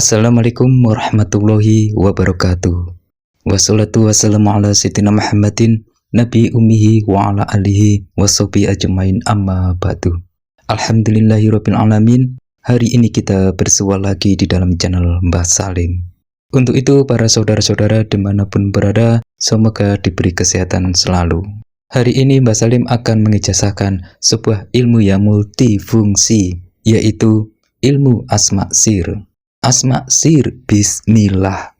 Assalamualaikum warahmatullahi wabarakatuh. Wassalatu wassalamu ala sayyidina Muhammadin Nabi ummihi wa ala alihi wassobi ajmain amma ba'du. Alhamdulillahi rabbil alamin. Hari ini kita bersua lagi di dalam channel Mbah Salim. Untuk itu para saudara-saudara di mana pun berada Semoga diberi kesehatan selalu. Hari ini Mbah Salim akan mengijazahkan sebuah ilmu yang multifungsi Yaitu ilmu asma sir asma sir bismillah.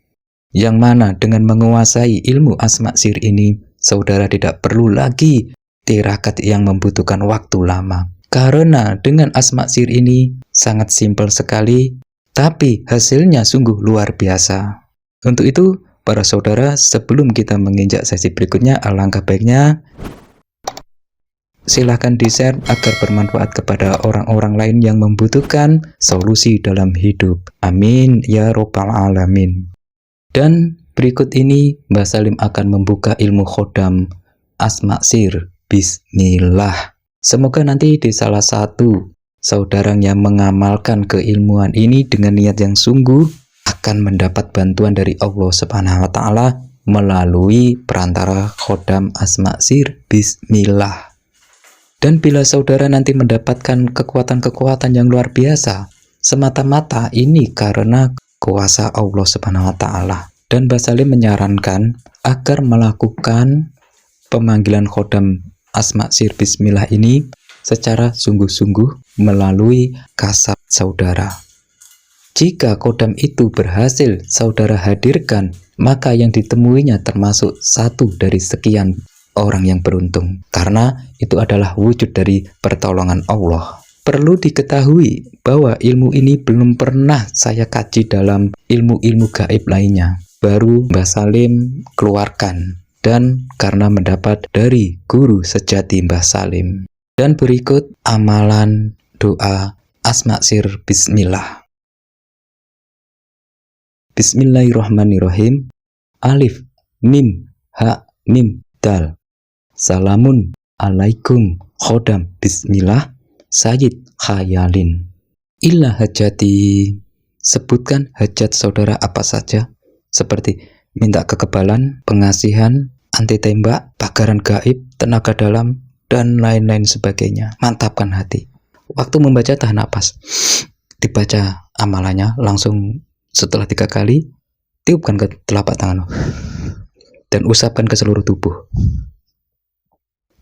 Yang mana dengan menguasai ilmu asma sir ini saudara tidak perlu lagi tirakat yang membutuhkan waktu lama. Karena dengan asma sir ini sangat simpel sekali tapi hasilnya sungguh luar biasa. Untuk itu para saudara sebelum kita menginjak sesi berikutnya alangkah baiknya silahkan di-share agar bermanfaat kepada orang-orang lain yang membutuhkan solusi dalam hidup. Amin ya robbal alamin. Dan berikut ini Mbak Salim akan membuka ilmu khodam asma sir. Bismillah. Semoga nanti di salah satu saudara yang mengamalkan keilmuan ini dengan niat yang sungguh akan mendapat bantuan dari Allah Subhanahu wa taala melalui perantara khodam asma sir bismillah dan bila saudara nanti mendapatkan kekuatan-kekuatan yang luar biasa, semata-mata ini karena kuasa Allah Subhanahu wa taala. Dan Basali menyarankan agar melakukan pemanggilan khodam asma sir bismillah ini secara sungguh-sungguh melalui kasab saudara. Jika kodam itu berhasil saudara hadirkan, maka yang ditemuinya termasuk satu dari sekian orang yang beruntung karena itu adalah wujud dari pertolongan Allah. Perlu diketahui bahwa ilmu ini belum pernah saya kaji dalam ilmu-ilmu gaib lainnya. Baru Mbah Salim keluarkan dan karena mendapat dari guru sejati Mbah Salim. Dan berikut amalan doa Asma Sir Bismillah. Bismillahirrahmanirrahim. Alif, Mim, Ha, Mim, Dal. Salamun alaikum. Khodam. Bismillah. Sayyid Khayalin. Illa hajati. Sebutkan hajat saudara apa saja. Seperti minta kekebalan, pengasihan, anti tembak, pagaran gaib, tenaga dalam, dan lain-lain sebagainya. Mantapkan hati. Waktu membaca tahan napas. Dibaca amalannya langsung setelah tiga kali Tiupkan ke telapak tangan. Dan usapkan ke seluruh tubuh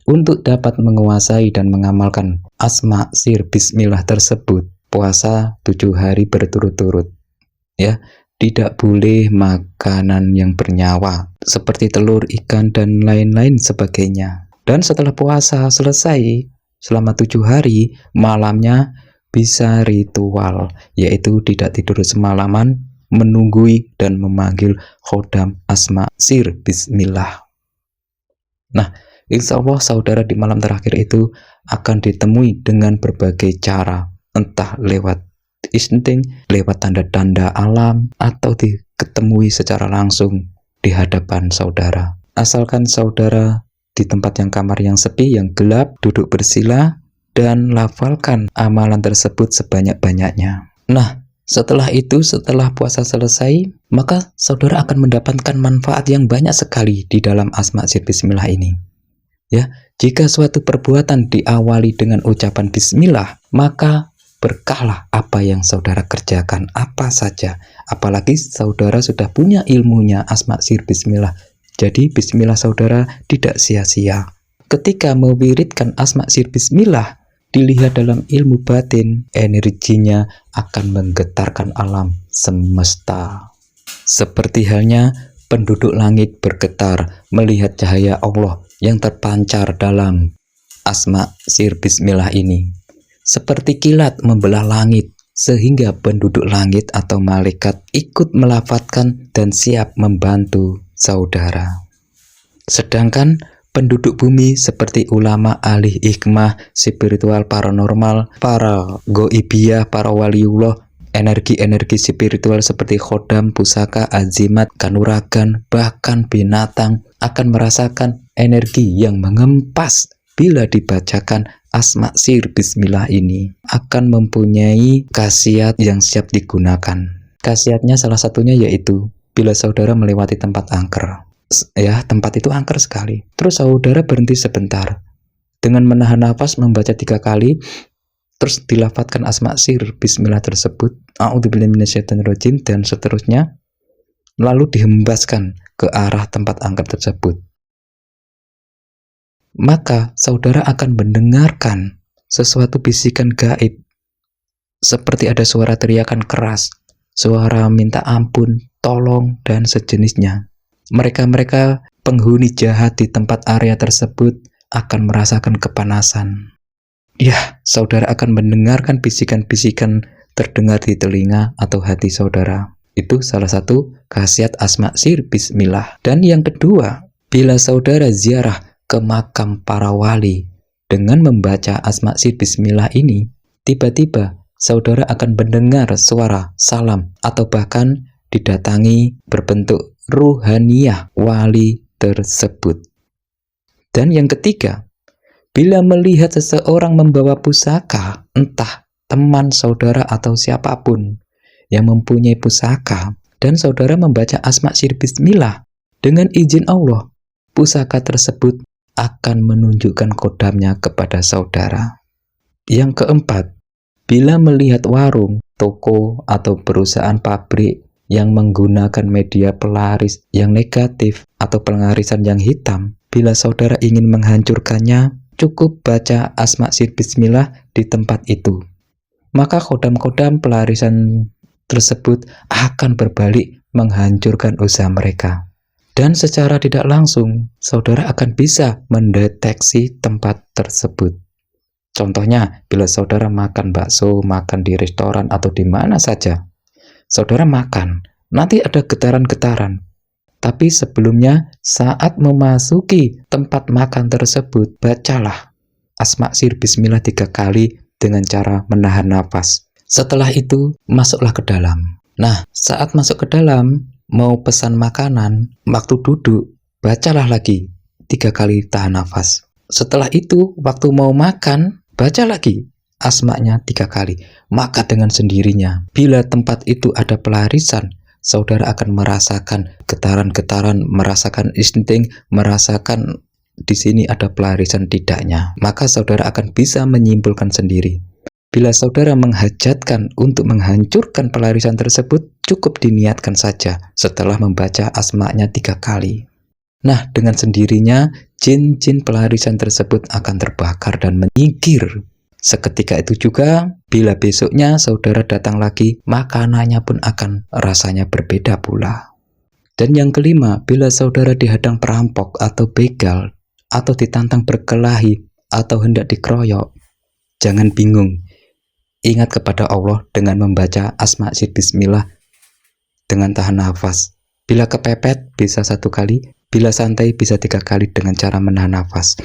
untuk dapat menguasai dan mengamalkan asma sir bismillah tersebut, puasa tujuh hari berturut-turut. Ya, tidak boleh makanan yang bernyawa seperti telur, ikan, dan lain-lain sebagainya. Dan setelah puasa selesai, selama tujuh hari, malamnya bisa ritual, yaitu tidak tidur semalaman, menunggui dan memanggil khodam asma sir bismillah. Nah, Insya Allah saudara di malam terakhir itu akan ditemui dengan berbagai cara, entah lewat insting, lewat tanda-tanda alam, atau diketemui secara langsung di hadapan saudara. Asalkan saudara di tempat yang kamar yang sepi, yang gelap, duduk bersila, dan lafalkan amalan tersebut sebanyak-banyaknya. Nah, setelah itu, setelah puasa selesai, maka saudara akan mendapatkan manfaat yang banyak sekali di dalam asma bismillah ini. Ya, jika suatu perbuatan diawali dengan ucapan bismillah, maka berkahlah apa yang saudara kerjakan apa saja. Apalagi saudara sudah punya ilmunya asma sir bismillah. Jadi bismillah saudara tidak sia-sia. Ketika mewiridkan asma sir bismillah, dilihat dalam ilmu batin, energinya akan menggetarkan alam semesta. Seperti halnya penduduk langit bergetar melihat cahaya Allah yang terpancar dalam asma sir bismillah ini. Seperti kilat membelah langit, sehingga penduduk langit atau malaikat ikut melafatkan dan siap membantu saudara. Sedangkan penduduk bumi seperti ulama ahli hikmah, spiritual paranormal, para goibiyah, para waliullah, energi-energi spiritual seperti khodam, pusaka, azimat, kanuragan, bahkan binatang akan merasakan energi yang mengempas bila dibacakan asma sir bismillah ini akan mempunyai khasiat yang siap digunakan. Khasiatnya salah satunya yaitu bila saudara melewati tempat angker. Ya, tempat itu angker sekali. Terus saudara berhenti sebentar. Dengan menahan nafas membaca tiga kali, terus dilafatkan asma sir bismillah tersebut, a'udzubillahiminasyaitonirrajim dan seterusnya, lalu dihembaskan ke arah tempat angker tersebut. Maka saudara akan mendengarkan sesuatu bisikan gaib seperti ada suara teriakan keras, suara minta ampun, tolong, dan sejenisnya. Mereka-mereka penghuni jahat di tempat area tersebut akan merasakan kepanasan. Ya, saudara akan mendengarkan bisikan-bisikan terdengar di telinga atau hati saudara. Itu salah satu khasiat asma sir bismillah. Dan yang kedua, bila saudara ziarah ke makam para wali dengan membaca asma sir bismillah ini, tiba-tiba saudara akan mendengar suara salam atau bahkan didatangi berbentuk ruhaniyah wali tersebut. Dan yang ketiga, bila melihat seseorang membawa pusaka, entah teman, saudara, atau siapa pun yang mempunyai pusaka, dan saudara membaca asma sir bismillah dengan izin Allah, pusaka tersebut akan menunjukkan kodamnya kepada saudara. Yang keempat, Bila melihat warung, toko, atau perusahaan pabrik yang menggunakan media pelaris yang negatif atau pengarisan yang hitam, bila saudara ingin menghancurkannya, cukup baca asma sir bismillah di tempat itu. Maka kodam-kodam pelarisan tersebut akan berbalik menghancurkan usaha mereka. Dan secara tidak langsung, saudara akan bisa mendeteksi tempat tersebut. Contohnya, bila saudara makan bakso, makan di restoran atau di mana saja, saudara makan, nanti ada getaran-getaran. Tapi sebelumnya, saat memasuki tempat makan tersebut, bacalah asma sir bismillah tiga kali dengan cara menahan nafas. Setelah itu, masuklah ke dalam. Nah, saat masuk ke dalam, mau pesan makanan, waktu duduk, bacalah lagi. Tiga kali tahan nafas. Setelah itu, waktu mau makan, Baca lagi. Asmaknya tiga kali, maka dengan sendirinya, bila tempat itu ada pelarisan, saudara akan merasakan getaran-getaran, merasakan insting, merasakan di sini ada pelarisan tidaknya, maka saudara akan bisa menyimpulkan sendiri. Bila saudara menghajatkan untuk menghancurkan pelarisan tersebut, cukup diniatkan saja setelah membaca asmaknya tiga kali. Nah, dengan sendirinya, jin-jin pelarisan tersebut akan terbakar dan menyingkir. Seketika itu juga, bila besoknya saudara datang lagi, makanannya pun akan rasanya berbeda pula. Dan yang kelima, bila saudara dihadang perampok atau begal, atau ditantang berkelahi, atau hendak dikeroyok, jangan bingung. Ingat kepada Allah dengan membaca asma si bismillah dengan tahan nafas. Bila kepepet, bisa satu kali, Bila santai bisa tiga kali dengan cara menahan nafas.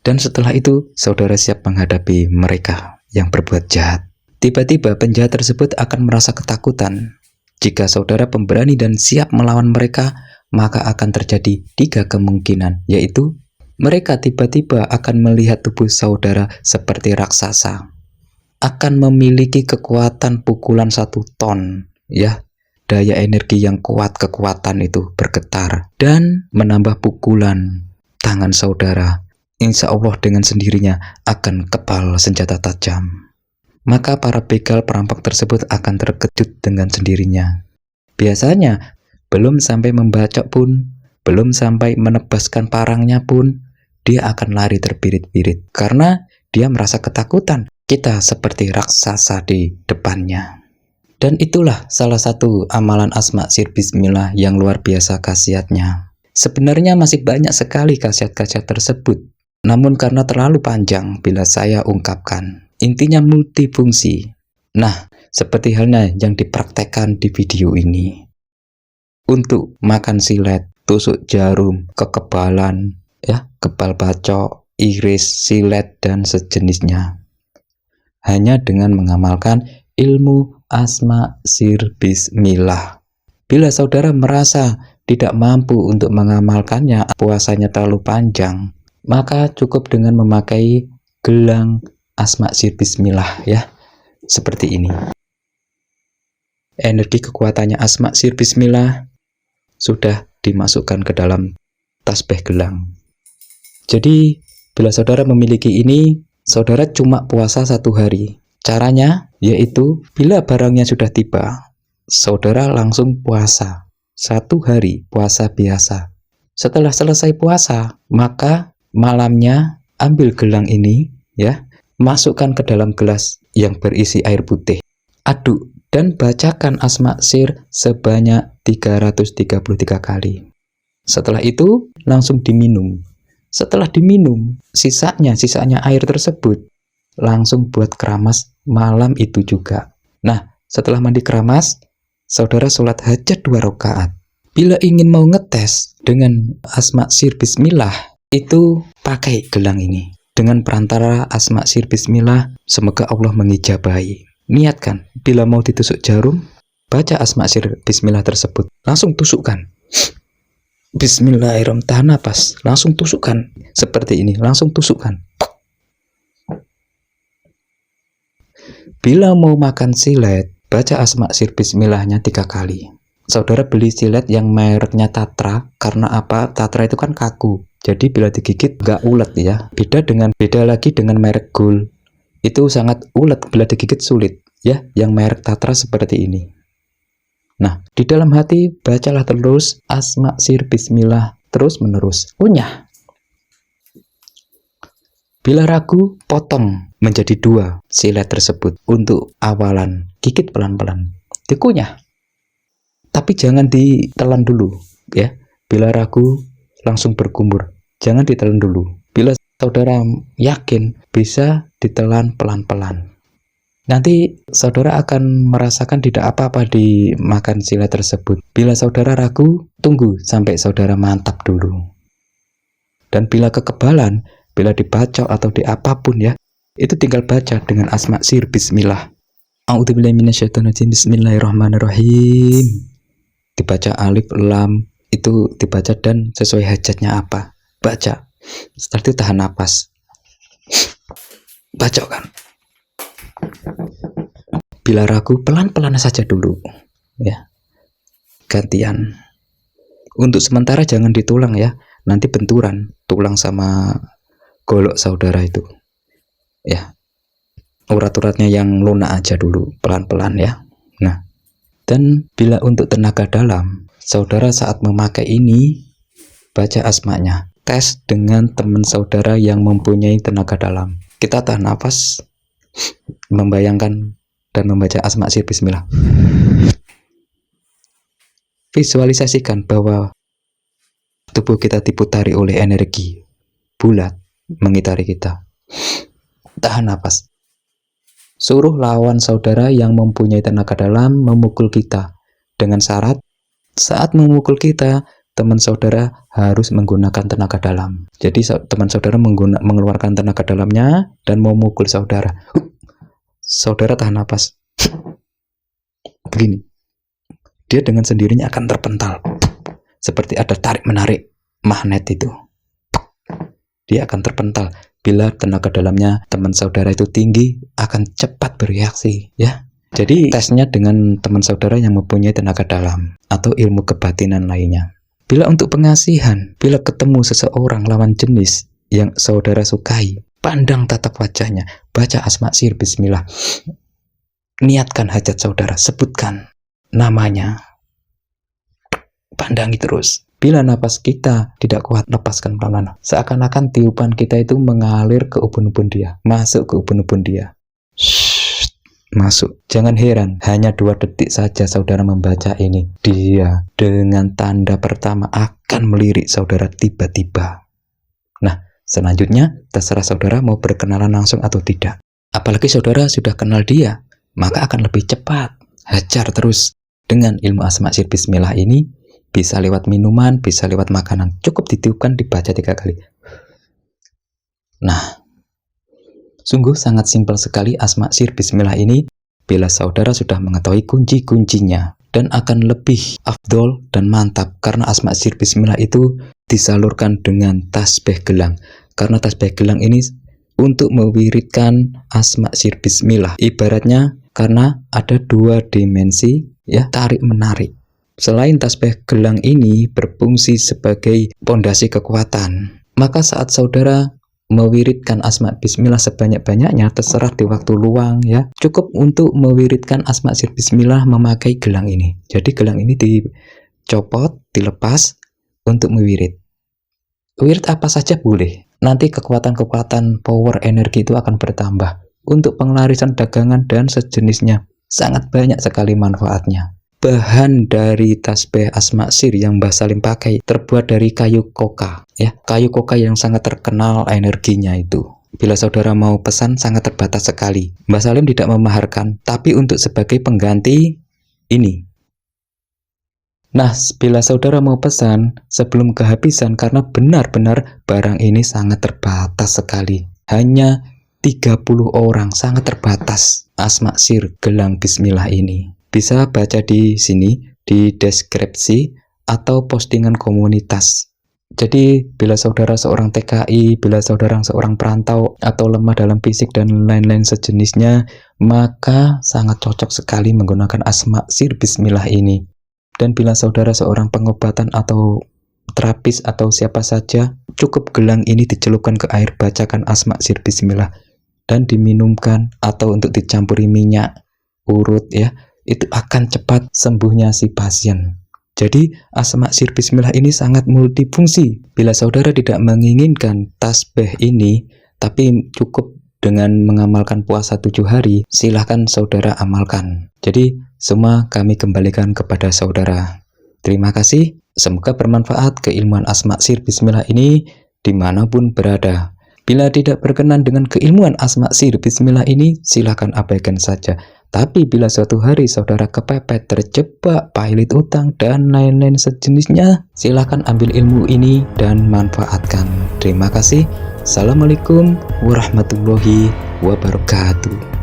Dan setelah itu, saudara siap menghadapi mereka yang berbuat jahat. Tiba-tiba penjahat tersebut akan merasa ketakutan. Jika saudara pemberani dan siap melawan mereka, maka akan terjadi tiga kemungkinan, yaitu mereka tiba-tiba akan melihat tubuh saudara seperti raksasa, akan memiliki kekuatan pukulan satu ton, ya, daya energi yang kuat kekuatan itu bergetar dan menambah pukulan tangan saudara. Insya Allah dengan sendirinya akan kepal senjata tajam. Maka para begal perampok tersebut akan terkejut dengan sendirinya. Biasanya, belum sampai membacok pun, belum sampai menebaskan parangnya pun, dia akan lari terbirit-birit karena dia merasa ketakutan. Kita seperti raksasa di depannya. Dan itulah salah satu amalan asma sir bismillah yang luar biasa khasiatnya. Sebenarnya masih banyak sekali khasiat-khasiat tersebut, namun karena terlalu panjang bila saya ungkapkan. Intinya multifungsi. Nah, seperti halnya yang dipraktekkan di video ini. Untuk makan silet, tusuk jarum, kekebalan, ya, kebal bacok, iris, silet, dan sejenisnya. Hanya dengan mengamalkan ilmu asma sir bismillah. Bila saudara merasa tidak mampu untuk mengamalkannya, puasanya terlalu panjang, maka cukup dengan memakai gelang asma sir bismillah ya. seperti ini. Energi kekuatannya Asma Sir Bismillah sudah dimasukkan ke dalam tasbih gelang. Jadi, bila saudara memiliki ini, saudara cuma puasa satu hari. Caranya yaitu bila barangnya sudah tiba, saudara langsung puasa. Satu hari puasa biasa. Setelah selesai puasa, maka malamnya ambil gelang ini ya, masukkan ke dalam gelas yang berisi air putih. Aduk dan bacakan asma sir sebanyak 333 kali. Setelah itu langsung diminum. Setelah diminum, sisanya sisanya air tersebut langsung buat keramas malam itu juga. Nah, setelah mandi keramas, saudara sholat hajat dua rakaat. Bila ingin mau ngetes dengan asma sir bismillah, itu pakai gelang ini. Dengan perantara asma sir bismillah, semoga Allah mengijabahi. Niatkan, bila mau ditusuk jarum, baca asma sir bismillah tersebut. Langsung tusukkan. Bismillahirrahmanirrahim. Tahan napas. Langsung tusukkan. Seperti ini. Langsung tusukkan. Bila mau makan silet, baca asma sir bismillahnya tiga kali. Saudara beli silet yang mereknya Tatra, karena apa? Tatra itu kan kaku. Jadi bila digigit nggak ulet ya. Beda dengan beda lagi dengan merek Gold itu sangat ulet bila digigit sulit ya yang merek Tatra seperti ini. Nah di dalam hati bacalah terus asma sir bismillah terus menerus. Kunyah bila ragu potong menjadi dua silet tersebut untuk awalan gigit pelan-pelan. Dikunyah. Tapi jangan ditelan dulu ya. Bila ragu langsung berkumur jangan ditelan dulu saudara yakin bisa ditelan pelan-pelan. Nanti saudara akan merasakan tidak apa-apa di makan sila tersebut. Bila saudara ragu, tunggu sampai saudara mantap dulu. Dan bila kekebalan, bila dibaca atau di apa pun ya, itu tinggal baca dengan asma sir bismillah. Bismillahirrahmanirrahim. Dibaca alif lam itu dibaca dan sesuai hajatnya apa. Baca setelah itu tahan napas. Bacok kan. Bila ragu, pelan-pelan saja dulu. Ya. Gantian. Untuk sementara jangan ditulang ya. Nanti benturan tulang sama golok saudara itu. Ya. Urat-uratnya yang lunak aja dulu, pelan-pelan ya. Nah, dan bila untuk tenaga dalam, saudara saat memakai ini baca asmanya tes dengan teman saudara yang mempunyai tenaga dalam. Kita tahan nafas, membayangkan dan membaca asma sir bismillah. Visualisasikan bahwa tubuh kita diputari oleh energi bulat mengitari kita. Tahan nafas. Suruh lawan saudara yang mempunyai tenaga dalam memukul kita dengan syarat saat memukul kita teman saudara harus menggunakan tenaga dalam. Jadi teman saudara mengguna, mengeluarkan tenaga dalamnya dan mau memukul saudara. Saudara tahan napas. Begini. Dia dengan sendirinya akan terpental. Seperti ada tarik-menarik magnet itu. Dia akan terpental. Bila tenaga dalamnya teman saudara itu tinggi, akan cepat bereaksi. Ya, jadi tesnya dengan teman saudara yang mempunyai tenaga dalam atau ilmu kebatinan lainnya. Bila untuk pengasihan, bila ketemu seseorang lawan jenis yang saudara sukai, pandang tatap wajahnya, baca asma sir bismillah. Niatkan hajat saudara, sebutkan namanya. Pandangi terus. Bila napas kita tidak kuat, lepaskan pelan Seakan-akan tiupan kita itu mengalir ke ubun-ubun dia, masuk ke ubun-ubun dia. Masuk. Jangan heran, hanya dua detik saja saudara membaca ini. Dia dengan tanda pertama akan melirik saudara tiba-tiba. Nah, selanjutnya terserah saudara mau berkenalan langsung atau tidak. Apalagi saudara sudah kenal dia, maka akan lebih cepat. Hajar terus. Dengan ilmu asma sir bismillah ini, bisa lewat minuman, bisa lewat makanan. Cukup ditiupkan, dibaca tiga kali. Nah, Sungguh sangat simpel sekali asma sir bismillah ini bila saudara sudah mengetahui kunci-kuncinya dan akan lebih afdol dan mantap karena asma sir bismillah itu disalurkan dengan tasbih gelang karena tasbih gelang ini untuk mewiridkan asma sir bismillah. Ibaratnya karena ada dua dimensi ya tarik menarik. Selain tasbih gelang ini berfungsi sebagai pondasi kekuatan, maka saat saudara mewiridkan asma bismillah sebanyak-banyaknya terserah di waktu luang ya. Cukup untuk mewiridkan asma sir bismillah memakai gelang ini. Jadi gelang ini dicopot dilepas untuk mewirid. Wirid apa saja boleh. Nanti kekuatan-kekuatan power energi itu akan bertambah. Untuk pengelarisan dagangan dan sejenisnya sangat banyak sekali manfaatnya bahan dari tasbih asma sir yang Mbah Salim pakai terbuat dari kayu koka ya. Kayu koka yang sangat terkenal energinya itu. Bila saudara mau pesan sangat terbatas sekali. Mbah Salim tidak memaharkan tapi untuk sebagai pengganti ini. Nah, bila saudara mau pesan sebelum kehabisan karena benar-benar barang ini sangat terbatas sekali. Hanya 30 orang sangat terbatas asma sir gelang bismillah ini bisa baca di sini di deskripsi atau postingan komunitas. Jadi bila saudara seorang TKI, bila saudara seorang perantau atau lemah dalam fisik dan lain-lain sejenisnya, maka sangat cocok sekali menggunakan asma sir bismillah ini. Dan bila saudara seorang pengobatan atau terapis atau siapa saja, cukup gelang ini dicelupkan ke air bacakan asma sir bismillah dan diminumkan atau untuk dicampuri minyak urut ya itu akan cepat sembuhnya si pasien. Jadi, asma sir bismillah ini sangat multifungsi. Bila saudara tidak menginginkan tasbih ini, tapi cukup dengan mengamalkan puasa tujuh hari, silahkan saudara amalkan. Jadi, semua kami kembalikan kepada saudara. Terima kasih, semoga bermanfaat keilmuan asma sir bismillah ini di mana pun berada. Bila tidak berkenan dengan keilmuan asma sir bismillah ini, silahkan abaikan saja. Tapi bila suatu hari saudara kepepet, terjebak, pailit utang, dan lain-lain sejenisnya, silahkan ambil ilmu ini dan manfaatkan. Terima kasih. Assalamualaikum warahmatullahi wabarakatuh.